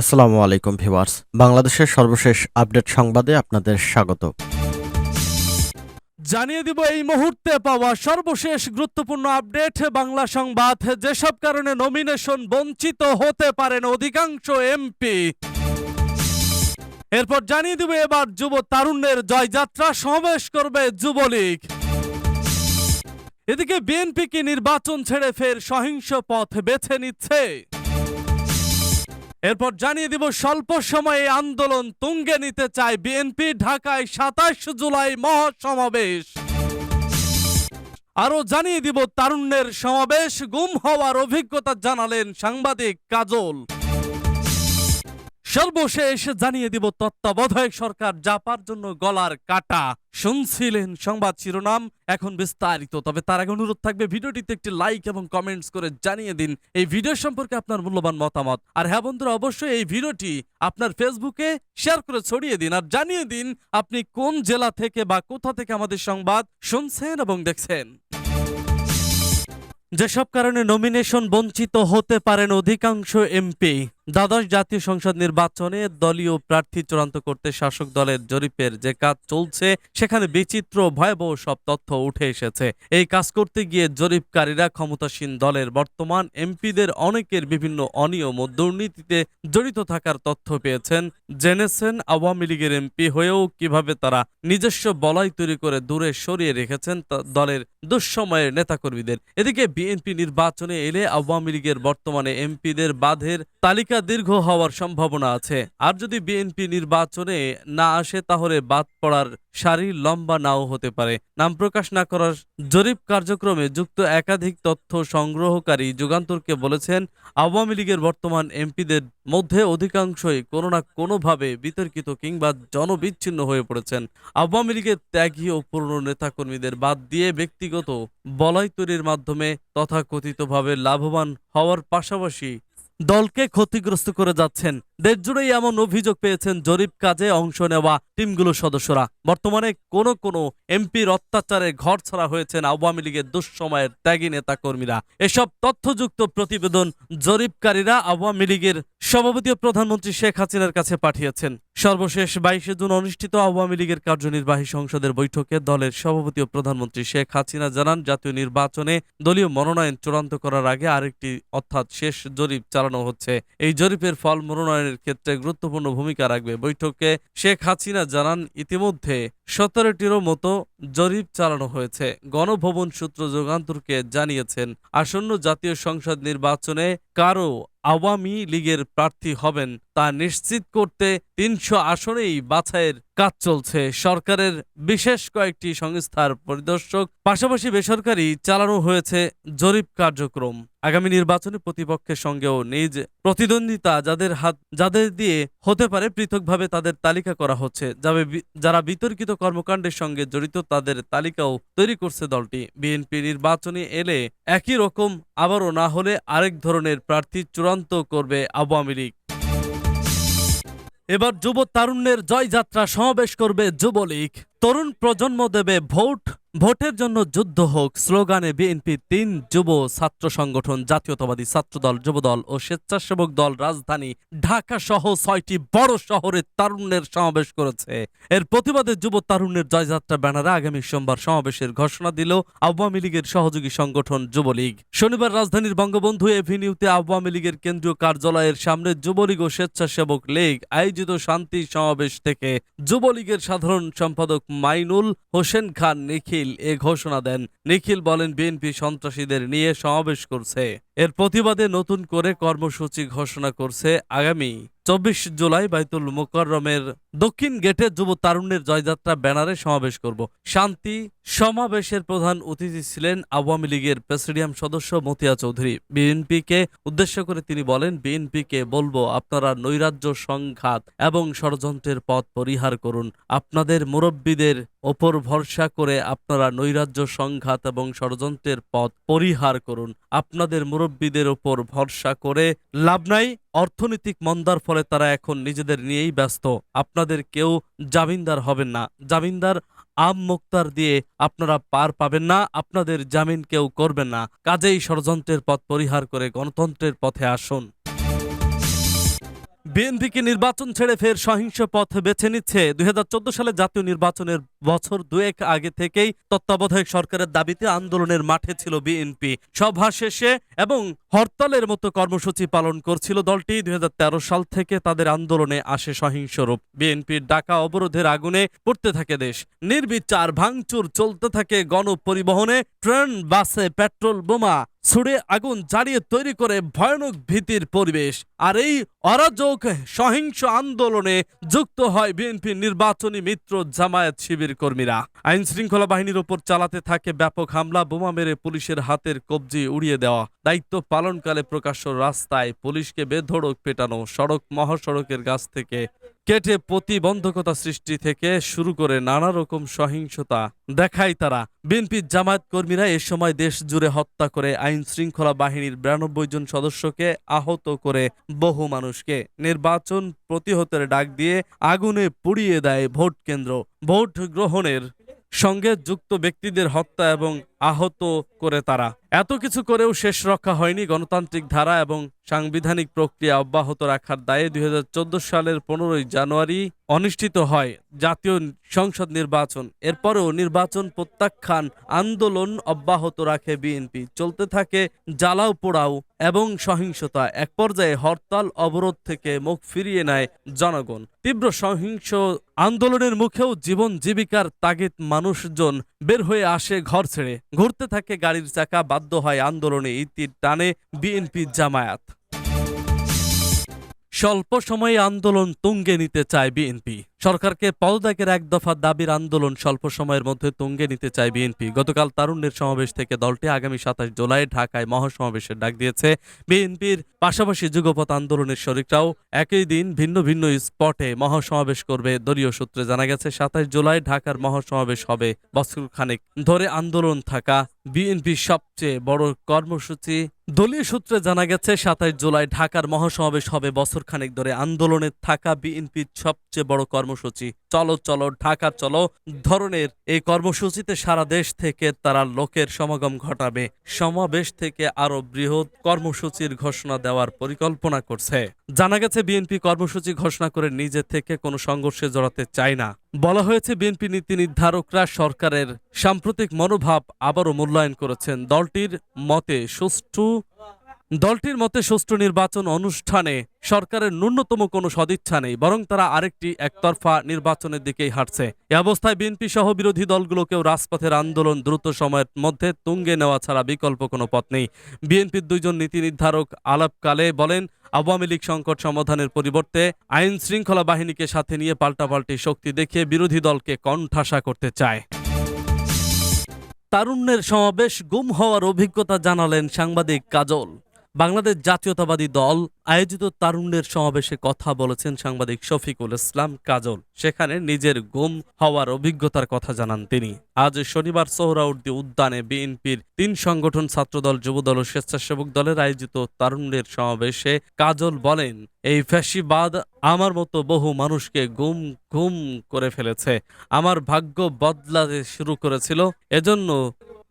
আসসালামু আলাইকুম ভিউয়ার্স। বাংলাদেশের সর্বশেষ আপডেট সংবাদে আপনাদের স্বাগত। জানিয়ে দিব এই মুহূর্তে পাওয়া সর্বশেষ গুরুত্বপূর্ণ আপডেট। বাংলা সংবাদ, যেসব কারণে নমিনেশন বঞ্চিত হতে পারেন অধিকাংশ এমপি। এরপর জানিয়ে দিব এবার যুব তারুণ্যের জয়যাত্রা সমাবেশ করবে যুবলীগ। এদিকে বিএনপি কি নির্বাচন ছেড়ে ফের সহিংস পথ বেছে নিচ্ছে। এরপর জানিয়ে দিব, স্বল্প সময়ে আন্দোলন তুঙ্গে নিতে চায় বিএনপি, ঢাকায় সাতাশ জুলাই মহাসমাবেশ। আরও জানিয়ে দিব, তারুণ্যের সমাবেশ, গুম হওয়ার অভিজ্ঞতা জানালেন সাংবাদিক কাজল। সর্বশেষ জানিয়ে দিব তত্ত্বাবধায়ক সরকার জাপার জন্য গলার কাটা। শুনছিলেন সংবাদ শিরোনাম, এখন বিস্তারিত। তবে তার আগে অনুরোধ থাকবে, ভিডিওটিতে একটি লাইক এবং কমেন্টস করে জানিয়ে দিন এই ভিডিও সম্পর্কে আপনার মূল্যবান মতামত। আর হ্যাঁ বন্ধুরা, অবশ্যই এই ভিডিওটি আপনার ফেসবুকে শেয়ার করে ছড়িয়ে দিন আর জানিয়ে দিন আপনি কোন জেলা থেকে বা কোথা থেকে আমাদের সংবাদ শুনছেন এবং দেখছেন। যেসব কারণে নমিনেশন বঞ্চিত হতে পারেন অধিকাংশ এমপি। দ্বাদশ জাতীয় সংসদ নির্বাচনে দলীয় প্রার্থী চূড়ান্ত করতে শাসক দলের জরিপের যে কাজ চলছে, সেখানে বিচিত্র ভয়াবহ সব তথ্য উঠে এসেছে। এই কাজ করতে গিয়ে জরিপকারীরা ক্ষমতাসীন দলের বর্তমান এমপিদের অনেকের বিভিন্ন অনিয়ম ও দুর্নীতিতে জড়িত থাকার তথ্য পেয়েছেন। জেনেছেন আওয়ামী লীগের এমপি হয়েও কীভাবে তারা নিজস্ব বলয় তৈরি করে দূরে সরিয়ে রেখেছেন দলের দুঃসময়ের নেতাকর্মীদের। এদিকে বিএনপি নির্বাচনে এলে আওয়ামী লীগের বর্তমানে এমপিদের বাধের তালিকা দীর্ঘ হওয়ার সম্ভাবনা আছে। আর যদি বিএনপি নির্বাচনে না আসে, তাহলে বাদ পড়ার সারি লম্বা নাও হতে পারে। নাম প্রকাশ না করার জরিপ কার্যক্রমে যুক্ত একাধিক তথ্য সংগ্রহকারী যুগান্তরকে বলেছেন, আওয়ামী লীগের বর্তমান এমপিদের মধ্যে অধিকাংশই কোনো না কোনোভাবে বিতর্কিত কিংবা জনবিচ্ছিন্ন হয়ে পড়েছেন। আওয়ামী লীগের ত্যাগী ও পুরনো নেতাকর্মীদের বাদ দিয়ে ব্যক্তিগত বলয় তৈরির মাধ্যমে তথাকথিতভাবে লাভবান হওয়ার পাশাপাশি দলকে ক্ষতিগ্রস্ত করে যাচ্ছেন। দেশজুড়েই এমন অভিযোগ পেয়েছেন জরিপ কাজে অংশ নেওয়া টিমগুলোর সদস্যরা। বর্তমানে কোন কোন এমপির অত্যাচারে ঘর ছাড়া হয়েছেন আওয়ামী লীগের দুঃসময়ের ত্যাগী নেতা কর্মীরা এসব তথ্যযুক্ত প্রতিবেদন জরিপকারীরা আওয়ামী লীগের সভাপতি ও প্রধানমন্ত্রী শেখ হাসিনার কাছে পাঠিয়েছেন। সর্বশেষ বাইশে জুন অনুষ্ঠিত আওয়ামী লীগের কার্যনির্বাহী সংসদের বৈঠকে দলের সভাপতি ও প্রধানমন্ত্রী শেখ হাসিনা জানান, জাতীয় নির্বাচনে দলীয় মনোনয়ন চূড়ান্ত করার আগে আরেকটি অর্থাৎ শেষ জরিপ চালানো হচ্ছে। এই জরিপের ফল মনোনয়নের ক্ষেত্রে গুরুত্বপূর্ণ ভূমিকা রাখবে বৈঠকে। শেখ হাসিনা জানান ইতিমধ্যে সতেরোটিরও মতো জরিপ চালানো হয়েছে। গণভবন সূত্র যুগান্তরকে জানিয়েছেন, আসন্ন জাতীয় সংসদ নির্বাচনে কারও আওয়ামী লীগের প্রার্থী হবেন তা নিশ্চিত করতে তিনশো আসনেই বাছাইয়ের কাজ চলছে। সরকারের বিশেষ কয়েকটি সংস্থার পরিদর্শক, পাশাপাশি বেসরকারি চালানো হয়েছে জরিপ কার্যক্রম। আগামী নির্বাচনে প্রতিপক্ষের সঙ্গেও নিজ প্রতিদ্বন্দ্বিতা যাদের হাত যাদের দিয়ে হতে পারে, পৃথকভাবে তাদের তালিকা করা হচ্ছে, যাবে যারা বিতর্কিত কর্মকাণ্ডের সঙ্গে জড়িত তাদের তালিকাও তৈরি করছে দলটি। বিএনপি নির্বাচনে এলে একই রকম আবারও না হলে আরেক ধরনের প্রার্থী চূড়ান্ত করবে আওয়ামী লীগ। এবার যুব তারুণ্যের জয়যাত্রা সমাবেশ করবে যুবলীগ। তরুণ প্রজন্ম দেবে ভোট ভোটের জন্য যুদ্ধ হোক, স্লোগানে বিএনপি তিন যুব ছাত্র সংগঠন, জাতীয়তাবাদী ছাত্রদল, যুবদল ও স্বেচ্ছাসেবক দল রাজধানী ঢাকা সহ ছয়টি বড় শহরে তারুণ্যের সমাবেশ করেছে। এর প্রতিবাদে যুব তারুণ্যের জয়যাত্রা ব্যানারে আগামী সোমবার সমাবেশের ঘোষণা দিল আওয়ামী লীগের সহযোগী সংগঠন যুবলীগ। শনিবার রাজধানীর বঙ্গবন্ধু এভিনিউতে আওয়ামী লীগের কেন্দ্রীয় কার্যালয়ের সামনে যুবলীগ ও স্বেচ্ছাসেবক লীগ আয়োজিত শান্তি সমাবেশ থেকে যুবলীগের সাধারণ সম্পাদক মাইনুল হোসেন খান নিখিল এ ঘোষণা দেন। নিখিল বলেন বিএনপি সন্ত্রাসীদের নিয়ে সমাবেশ করছে। এর প্রতিবাদে নতুন করে কর্মসূচি ঘোষণা করছে আগামী চব্বিশ জুলাই বাইতুল মোকাররমের দক্ষিণ গেটে যুব তারুণ্যের জয়যাত্রা ব্যানারে সমাবেশ করব। শান্তি সমাবেশের প্রধান অতিথি ছিলেন আওয়ামী লীগের প্রেসিডিয়াম সদস্য মতিয়া চৌধুরী। বিএনপিকে উদ্দেশ্য করে তিনি বলেন, বিএনপিকে বলব, আপনারা নৈরাজ্য সংঘাত এবং ষড়যন্ত্রের পথ পরিহার করুন। আপনাদের মুরব্বীদের ওপর ভরসা করে আপনারা নৈরাজ্য সংঘাত এবং ষড়যন্ত্রের পথ পরিহার করুন। আপনাদের মুরব্বীদের ওপর ভরসা করে লাভ নাই, অর্থনৈতিক মন্দার ফলে তারা এখন নিজেদের নিয়েই ব্যস্ত। আপনাদের কেউ জামিনদার হবেন না। জামিনদার আম মুক্তার দিয়ে আপনারা পার পাবেন না, আপনাদের জামিন কেউ করবেন না। কাজেই ষড়যন্ত্রের পথ পরিহার করে গণতন্ত্রের পথে আসুন। বিএনপিকে নির্বাচন ছেড়ে ফের সহিংস পথ বেছে নিচ্ছে। দুই হাজার চোদ্দ সালে জাতীয় নির্বাচনের বছর দুয়েক আগে থেকেই তত্ত্বাবধায়ক সরকারের দাবিতে আন্দোলনের মাঠে ছিল বিএনপি। সভা শেষে এবং হরতালের মতো কর্মসূচি পালন করছিল দলটি। দুই হাজার তেরো সাল থেকে তাদের আন্দোলনে আসে সহিংস রূপ বিএনপির ডাকা অবরোধের আগুনে পড়তে থাকে দেশ। নির্বিচার ভাঙচুর চলতে থাকে গণপরিবহনে। ট্রেন, বাসে, পেট্রোল, বোমা ছুড়ে আগুন জ্বালিয়ে তৈরি করে ভয়ানক ভীতির পরিবেশ। আর এই অরাজক সহিংস আন্দোলনে যুক্ত হয় বিএনপির নির্বাচনী মিত্র জামায়াত শিবির কর্মীরা। আইন শৃঙ্খলা বাহিনীর ওপর চালাতে থাকে ব্যাপক হামলা, বোমা মেরে পুলিশের হাতের কবজি উড়িয়ে দেওয়া, দায়িত্ব পালনকালে প্রকাশ্য রাস্তায় পুলিশকে বেধড়ক পেটানো, সড়ক মহাসড়কের গাছ থেকে কেটে প্রতিবন্ধকতা সৃষ্টি থেকে শুরু করে নানা রকম সহিংসতা দেখায় তারা। বিএনপির জামায়াত কর্মীরা এ সময় দেশ জুড়ে হত্যা করে আইন শৃঙ্খলা বাহিনীর বিরানব্বই জন সদস্যকে আহত করে বহু মানুষকে। নির্বাচন প্রতিহতের ডাক দিয়ে আগুনে পুড়িয়ে দেয় ভোট কেন্দ্র ভোট গ্রহণের সঙ্গে যুক্ত ব্যক্তিদের হত্যা এবং আহত করে তারা। এত কিছু করেও শেষ রক্ষা হয়নি গণতান্ত্রিক ধারা এবং সাংবিধানিক প্রক্রিয়া অব্যাহত রাখার দায়ে দুই হাজার চোদ্দ সালের পনেরোই জানুয়ারি অনুষ্ঠিত হয় জাতীয় সংসদ নির্বাচন। এরপরেও নির্বাচন প্রত্যাখ্যান আন্দোলন অব্যাহত রাখে বিএনপি। চলতে থাকে জ্বালাও পোড়াও এবং সহিংসতা। এক পর্যায়ে হরতাল অবরোধ থেকে মুখ ফিরিয়ে নেয় জনগণ। তীব্র সহিংস আন্দোলনের মুখেও জীবন জীবিকার তাগিদ মানুষজন বের হয়ে আসে ঘর ছেড়ে। ঘুরতে থাকে গাড়ির চাকা, বাধ্য হয় আন্দোলনে ইতির টানে বিএনপি জামায়াত। স্বল্প সময়ে আন্দোলন তুঙ্গে নিতে চায় বিএনপি। সরকারকে পদত্যাগের এক দফা দাবির আন্দোলন স্বল্প সময়ের মধ্যে তুঙ্গে নিতে চায় বিএনপি। গতকাল তারুণ্যের সমাবেশ থেকে দলটি আগামী সাতাশ জুলাই ঢাকায় মহাসমাবেশের ডাক দিয়েছে। বিএনপির পাশাপাশি যুগপথ আন্দোলনের শরিকরাও একই দিন ভিন্ন ভিন্ন স্পটে মহাসমাবেশ করবে দলীয় সূত্রে জানা গেছে, সাতাশ জুলাই ঢাকার মহাসমাবেশ হবে বছর খানেক ধরে আন্দোলন থাকা বিএনপির সবচেয়ে বড় কর্মসূচি। দলীয় সূত্রে জানা গেছে, সাতাশ জুলাই ঢাকার মহাসমাবেশ হবে বছর খানেক ধরে আন্দোলনে থাকা বিএনপির সবচেয়ে বড় কর্মসূচি। চলো চলো, ঢাকা, চলো। ধরনের এই কর্মসূচিতে সারা দেশ থেকে তারা লোকের সমাগম ঘটাবে। সমাবেশ থেকে আরও বৃহৎ কর্মসূচির ঘোষণা দেওয়ার পরিকল্পনা করছে। জানা গেছে, বিএনপি কর্মসূচি ঘোষণা করে নিজে থেকে কোনো সংঘর্ষে জড়াতে চায় না। বলা হয়েছে, বিএনপি নীতি নির্ধারকরা সরকারের সাম্প্রতিক মনোভাব আবারও মূল্যায়ন করেছেন। দলটির মতে, সুষ্ঠু দলটির মতে সুষ্ঠু নির্বাচন অনুষ্ঠানে সরকারের ন্যূনতম কোনো সদিচ্ছা নেই, বরং তারা আরেকটি একতরফা নির্বাচনের দিকেই হাঁটছে। এ অবস্থায় বিএনপি সহ বিরোধী দলগুলোকেও রাজপথের আন্দোলন দ্রুত সময়ের মধ্যে তুঙ্গে নেওয়া ছাড়া বিকল্প কোনো পথ নেই। বিএনপির দুইজন নীতি নির্ধারক আলাপকালে বলেন, আওয়ামী লীগ সংকট সমাধানের পরিবর্তে আইন শৃঙ্খলা বাহিনীকে সাথে নিয়ে পাল্টাপাল্টি শক্তি দেখিয়ে বিরোধী দলকে কণ্ঠাসা করতে চায়। তারুণ্যের সমাবেশ গুম হওয়ার অভিজ্ঞতা জানালেন সাংবাদিক কাজল। বাংলাদেশ জাতীয়তাবাদী দল আয়োজিত তারুণ্যের সমাবেশে কথা বলেছেন সাংবাদিক শফিকুল ইসলাম কাজল। সেখানে নিজের গুম হওয়ার অভিজ্ঞতার কথা জানান তিনি। আজ শনিবার সোহরাউদ্দি উদ্যানে বিএনপির তিন সংগঠন ছাত্রদল, যুবদল ও স্বেচ্ছাসেবক দলের আয়োজিত তারুণ্যের সমাবেশে কাজল বলেন, এই ফ্যাসিবাদ আমার মতো বহু মানুষকে গুম গুম করে ফেলেছে। আমার ভাগ্য বদলাতে শুরু করেছিল। এজন্য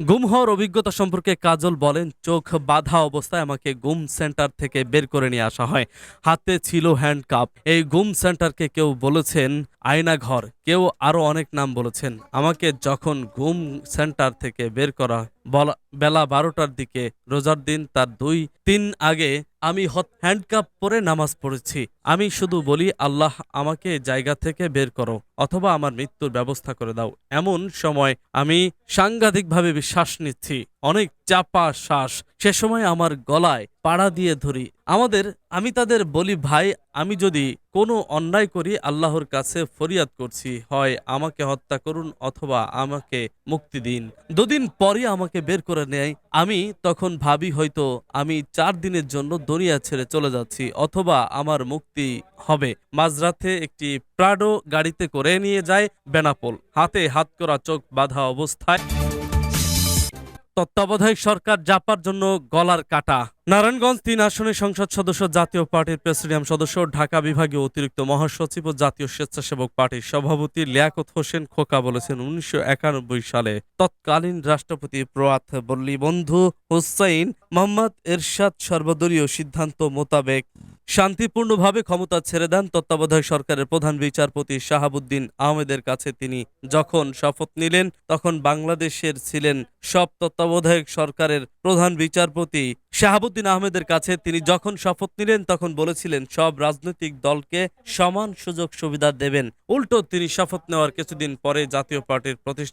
গুম হওয়ার অভিজ্ঞতা সম্পর্কে কাজল বলেন, চোখ বাধা অবস্থায় আমাকে গুম সেন্টার থেকে বের করে নিয়ে আসা হয়। হাতে ছিল হ্যান্ডকাপ। এই গুম সেন্টারকে কেউ বলেছেন আয়নাঘর কেউ আরও অনেক নাম বলেছেন। আমাকে যখন ঘুম সেন্টার থেকে বের করা, বেলা বারোটার দিকে, রোজার দিন তার দুই, তিন আগে আমি হ্যান্ডকাপ পরে নামাজ পড়েছি। আমি শুধু বলি, আল্লাহ আমাকে জায়গা থেকে বের করো, অথবা আমার মৃত্যুর ব্যবস্থা করে দাও। এমন সময় আমি সাংঘাতিকভাবে বিশ্বাস নিচ্ছি। অনেক চাপা শ্বাস। সে সময় আমার গলায় পাড়া দিয়ে ধরি। আমাদের, আমি তাদের বলি, ভাই, আমি যদি কোনো অন্যায় করি, আল্লাহর কাছে ফরিয়াদ করছি। হয় আমাকে হত্যা করুন অথবা আমাকে মুক্তি দিন। দুদিন পরে আমাকে বের করে নেয়। আমি তখন ভাবি, হয়তো আমি চার দিনের জন্য দুনিয়া ছেড়ে চলে যাচ্ছি অথবা আমার মুক্তি হবে। মাঝরাতে একটি প্রাডো গাড়িতে করে নিয়ে যায় বেনাপোল। হাতে হাত করা চোখ বাঁধা অবস্থায় তত্ত্বাবধায়ক সরকার জাপার জন্য গলার কাটা। নারায়ণগঞ্জ তিন আসনের সংসদ সদস্য, জাতীয় পার্টির প্রেসিডিয়াম সদস্য, ঢাকা বিভাগীয় অতিরিক্ত মহাসচিব ও জাতীয় স্বেচ্ছাসেবক পার্টির সভাপতি লিয়াকত হোসেন খোকা বলেছেন, উনিশশো একানব্বই সালে তৎকালীন রাষ্ট্রপতি প্রয়াত বন্ধু হুসাইন মোহাম্মদ এরশাদ সর্বদলীয় সিদ্ধান্ত মোতাবেক শান্তিপূর্ণভাবে ক্ষমতা ছেড়ে দেন তত্ত্বাবধায়ক সরকারের প্রধান বিচারপতি শাহাবুদ্দিন আহমেদের কাছে তিনি যখন শপথ নিলেন, তখন বাংলাদেশের ছিলেন সব তত্ত্বাবধায়ক সরকারের প্রধান বিচারপতি। শাহাবুদ্দিন আহমেদের কাছে তিনি যখন শপথ নিলেন, তখন বলেছিলেন, সব রাজনৈতিক দলকে সমান সুযোগ সুবিধা দেবেন। উল্টো তিনি শপথ নেওয়ার কিছুদিন পরে জাতীয় পার্টির প্রতিষ্ঠা